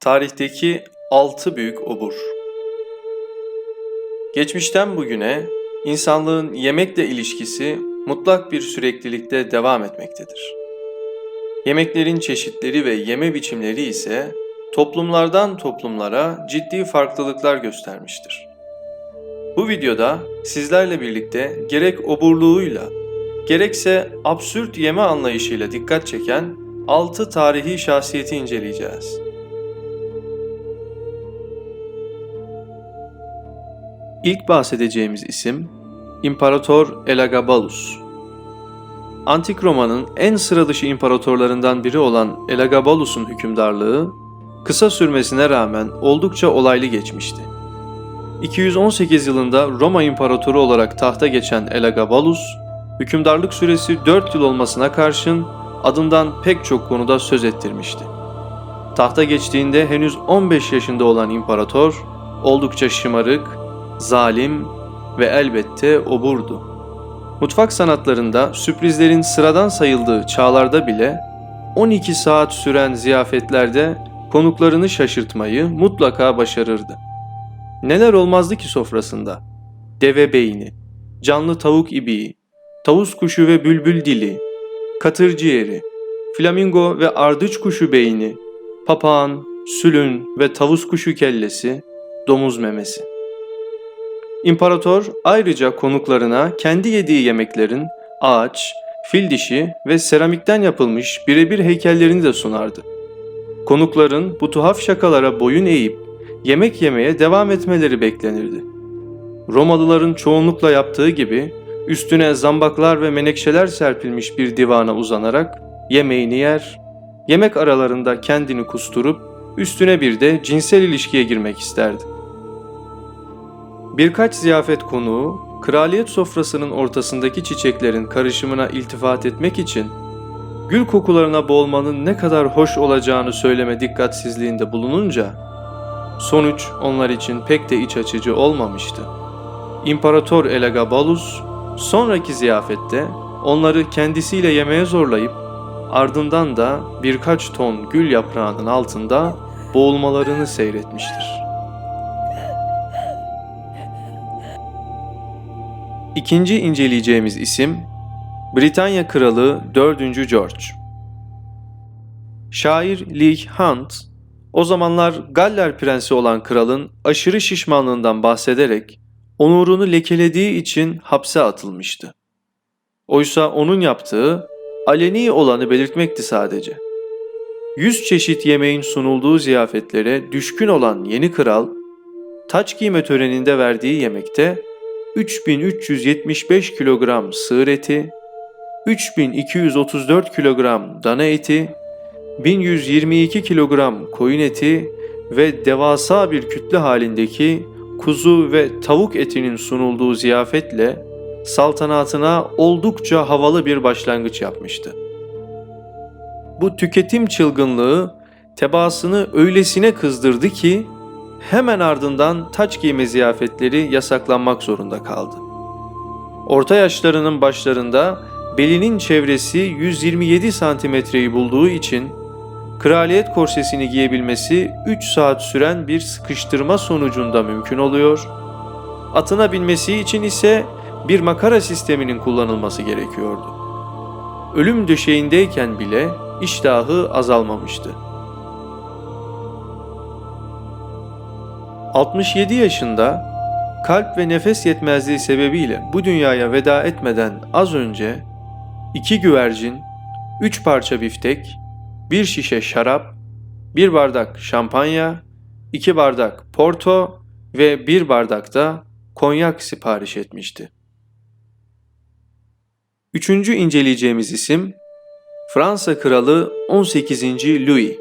Tarihteki altı büyük obur. Geçmişten bugüne insanlığın yemekle ilişkisi mutlak bir süreklilikte devam etmektedir. Yemeklerin çeşitleri ve yeme biçimleri ise toplumlardan toplumlara ciddi farklılıklar göstermiştir. Bu videoda sizlerle birlikte gerek oburluğuyla gerekse absürt yeme anlayışıyla dikkat çeken 6 tarihi şahsiyeti inceleyeceğiz. İlk bahsedeceğimiz isim İmparator Elagabalus. Antik Roma'nın en sıra dışı imparatorlarından biri olan Elagabalus'un hükümdarlığı kısa sürmesine rağmen oldukça olaylı geçmişti. 218 yılında Roma İmparatoru olarak tahta geçen Elagabalus, hükümdarlık süresi 4 yıl olmasına karşın adından pek çok konuda söz ettirmişti. Tahta geçtiğinde henüz 15 yaşında olan imparator oldukça şımarık, zalim ve elbette oburdu. Mutfak sanatlarında sürprizlerin sıradan sayıldığı çağlarda bile 12 saat süren ziyafetlerde konuklarını şaşırtmayı mutlaka başarırdı. Neler olmazdı ki sofrasında? Deve beyni, canlı tavuk ibiği, tavus kuşu ve bülbül dili, katır ciğeri, flamingo ve ardıç kuşu beyni, papağan, sülün ve tavus kuşu kellesi, domuz memesi. İmparator ayrıca konuklarına kendi yediği yemeklerin ağaç, fil dişi ve seramikten yapılmış birebir heykellerini de sunardı. Konukların bu tuhaf şakalara boyun eğip yemek yemeye devam etmeleri beklenirdi. Romalıların çoğunlukla yaptığı gibi üstüne zambaklar ve menekşeler serpilmiş bir divana uzanarak yemeğini yer, yemek aralarında kendini kusturup üstüne bir de cinsel ilişkiye girmek isterdi. Birkaç ziyafet konuğu, kraliyet sofrasının ortasındaki çiçeklerin karışımına iltifat etmek için gül kokularına boğulmanın ne kadar hoş olacağını söyleme dikkatsizliğinde bulununca sonuç onlar için pek de iç açıcı olmamıştı. İmparator Elagabalus sonraki ziyafette onları kendisiyle yemeğe zorlayıp ardından da birkaç ton gül yaprağının altında boğulmalarını seyretmiştir. İkinci inceleyeceğimiz isim Britanya Kralı 4. George. Şair Leigh Hunt, o zamanlar Galler Prensi olan kralın aşırı şişmanlığından bahsederek onurunu lekelediği için hapse atılmıştı. Oysa onun yaptığı aleni olanı belirtmekti sadece. Yüz çeşit yemeğin sunulduğu ziyafetlere düşkün olan yeni kral, taç giyme töreninde verdiği yemekte 3375 kilogram sığır eti, 3234 kilogram dana eti, 1122 kilogram koyun eti ve devasa bir kütle halindeki kuzu ve tavuk etinin sunulduğu ziyafetle saltanatına oldukça havalı bir başlangıç yapmıştı. Bu tüketim çılgınlığı tebaasını öylesine kızdırdı ki hemen ardından taç giyme ziyafetleri yasaklanmak zorunda kaldı. Orta yaşlarının başlarında belinin çevresi 127 santimetreyi bulduğu için kraliyet korsesini giyebilmesi 3 saat süren bir sıkıştırma sonucunda mümkün oluyor. Atına binmesi için ise bir makara sisteminin kullanılması gerekiyordu. Ölüm döşeğindeyken bile iştahı azalmamıştı. 67 yaşında kalp ve nefes yetmezliği sebebiyle bu dünyaya veda etmeden az önce iki güvercin, üç parça biftek, bir şişe şarap, bir bardak şampanya, iki bardak porto ve bir bardak da konyak sipariş etmişti. Üçüncü inceleyeceğimiz isim Fransa Kralı 18. Louis.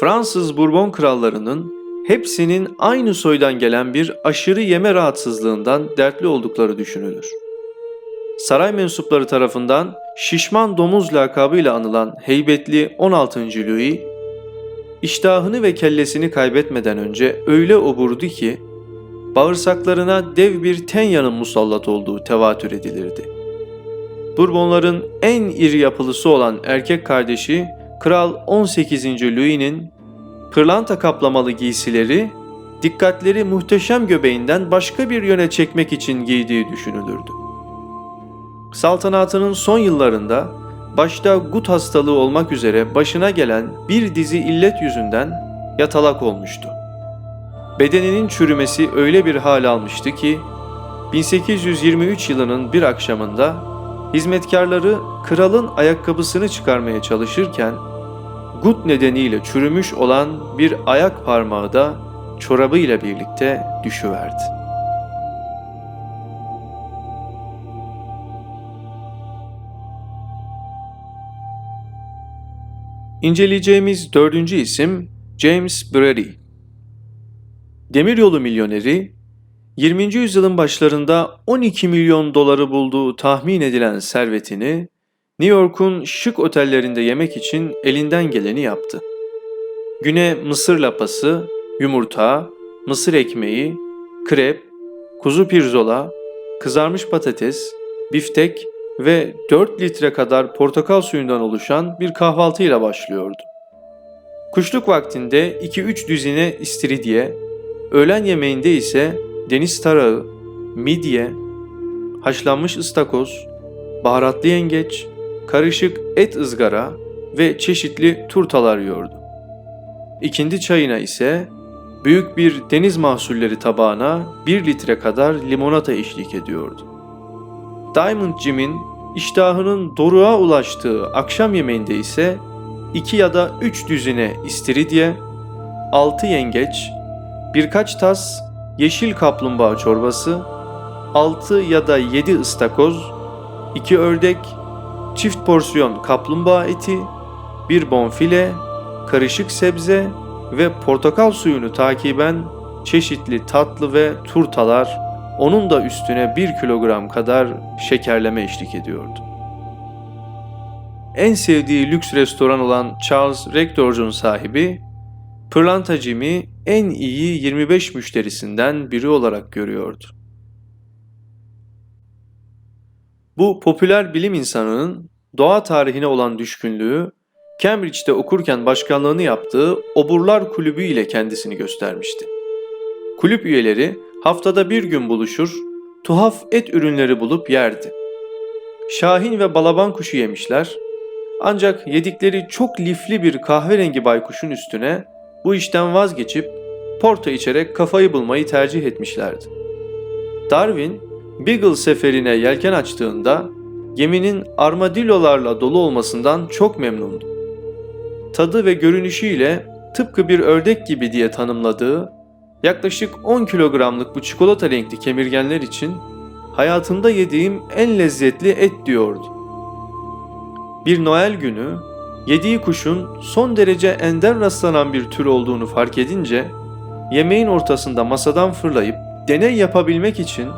Fransız Bourbon krallarının hepsinin aynı soydan gelen bir aşırı yeme rahatsızlığından dertli oldukları düşünülür. Saray mensupları tarafından şişman domuz lakabıyla anılan heybetli 16. Louis, iştahını ve kellesini kaybetmeden önce öyle oburdu ki, bağırsaklarına dev bir tenyanın musallat olduğu tevatür edilirdi. Bourbonların en iri yapılısı olan erkek kardeşi Kral 18. Louis'nin pırlanta kaplamalı giysileri dikkatleri muhteşem göbeğinden başka bir yöne çekmek için giydiği düşünülürdü. Saltanatının son yıllarında başta gut hastalığı olmak üzere başına gelen bir dizi illet yüzünden yatalak olmuştu. Bedeninin çürümesi öyle bir hal almıştı ki 1823 yılının bir akşamında hizmetkarları kralın ayakkabısını çıkarmaya çalışırken gut nedeniyle çürümüş olan bir ayak parmağı da çorabıyla birlikte düşüverdi. İnceleyeceğimiz dördüncü isim James Brady. Demiryolu milyoneri, 20. yüzyılın başlarında 12 milyon doları bulduğu tahmin edilen servetini New York'un şık otellerinde yemek için elinden geleni yaptı. Güne mısır lapası, yumurta, mısır ekmeği, krep, kuzu pirzola, kızarmış patates, biftek ve 4 litre kadar portakal suyundan oluşan bir kahvaltıyla başlıyordu. Kuşluk vaktinde 2-3 düzine istiridye, öğlen yemeğinde ise deniz tarağı, midye, haşlanmış ıstakoz, baharatlı yengeç, karışık et ızgara ve çeşitli turtalar yiyordu. İkindi çayına ise büyük bir deniz mahsulleri tabağına 1 litre kadar limonata eşlik ediyordu. Diamond Jim'in iştahının doruğa ulaştığı akşam yemeğinde ise 2 ya da 3 düzine istiridye, 6 yengeç, birkaç tas yeşil kaplumbağa çorbası, 6 ya da 7 ıstakoz, 2 ördek, çift porsiyon kaplumbağa eti, bir bonfile, karışık sebze ve portakal suyunu takiben çeşitli tatlı ve turtalar onun da üstüne 1 kilogram kadar şekerleme eşlik ediyordu. En sevdiği lüks restoran olan Charles Rector'cun sahibi, Pırlanta Jim'i en iyi 25 müşterisinden biri olarak görüyordu. Bu popüler bilim insanının doğa tarihine olan düşkünlüğü, Cambridge'de okurken başkanlığını yaptığı Oburlar Kulübü ile kendisini göstermişti. Kulüp üyeleri haftada bir gün buluşur, tuhaf et ürünleri bulup yerdi. Şahin ve balaban kuşu yemişler, ancak yedikleri çok lifli bir kahverengi baykuşun üstüne bu işten vazgeçip porto içerek kafayı bulmayı tercih etmişlerdi. Darwin, Beagle seferine yelken açtığında geminin armadillolarla dolu olmasından çok memnundu. Tadı ve görünüşüyle tıpkı bir ördek gibi diye tanımladığı yaklaşık 10 kilogramlık bu çikolata renkli kemirgenler için hayatımda yediğim en lezzetli et diyordu. Bir Noel günü yediği kuşun son derece ender rastlanan bir tür olduğunu fark edince yemeğin ortasında masadan fırlayıp deney yapabilmek için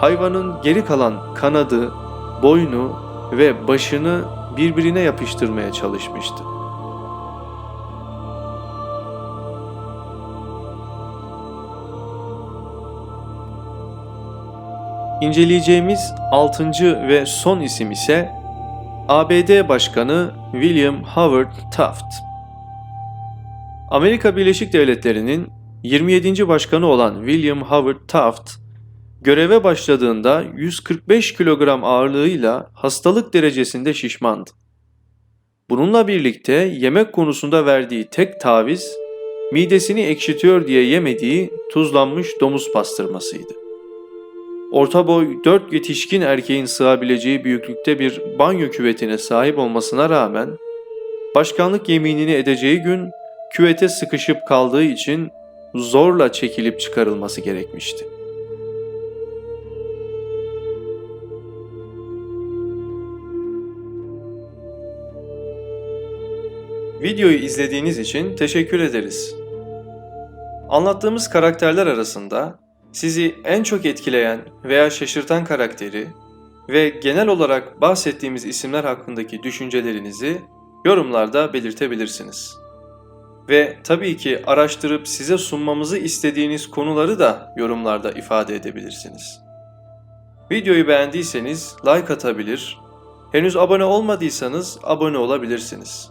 hayvanın geri kalan kanadı, boynu ve başını birbirine yapıştırmaya çalışmıştı. İnceleyeceğimiz altıncı ve son isim ise ABD Başkanı William Howard Taft. Amerika Birleşik Devletleri'nin 27. başkanı olan William Howard Taft, göreve başladığında 145 kilogram ağırlığıyla hastalık derecesinde şişmandı. Bununla birlikte yemek konusunda verdiği tek taviz, midesini ekşitiyor diye yemediği tuzlanmış domuz pastırmasıydı. Orta boy 4 yetişkin erkeğin sığabileceği büyüklükte bir banyo küvetine sahip olmasına rağmen başkanlık yeminini edeceği gün küvete sıkışıp kaldığı için zorla çekilip çıkarılması gerekmişti. Videoyu izlediğiniz için teşekkür ederiz. Anlattığımız karakterler arasında sizi en çok etkileyen veya şaşırtan karakteri ve genel olarak bahsettiğimiz isimler hakkındaki düşüncelerinizi yorumlarda belirtebilirsiniz. Ve tabii ki araştırıp size sunmamızı istediğiniz konuları da yorumlarda ifade edebilirsiniz. Videoyu beğendiyseniz like atabilir, henüz abone olmadıysanız abone olabilirsiniz.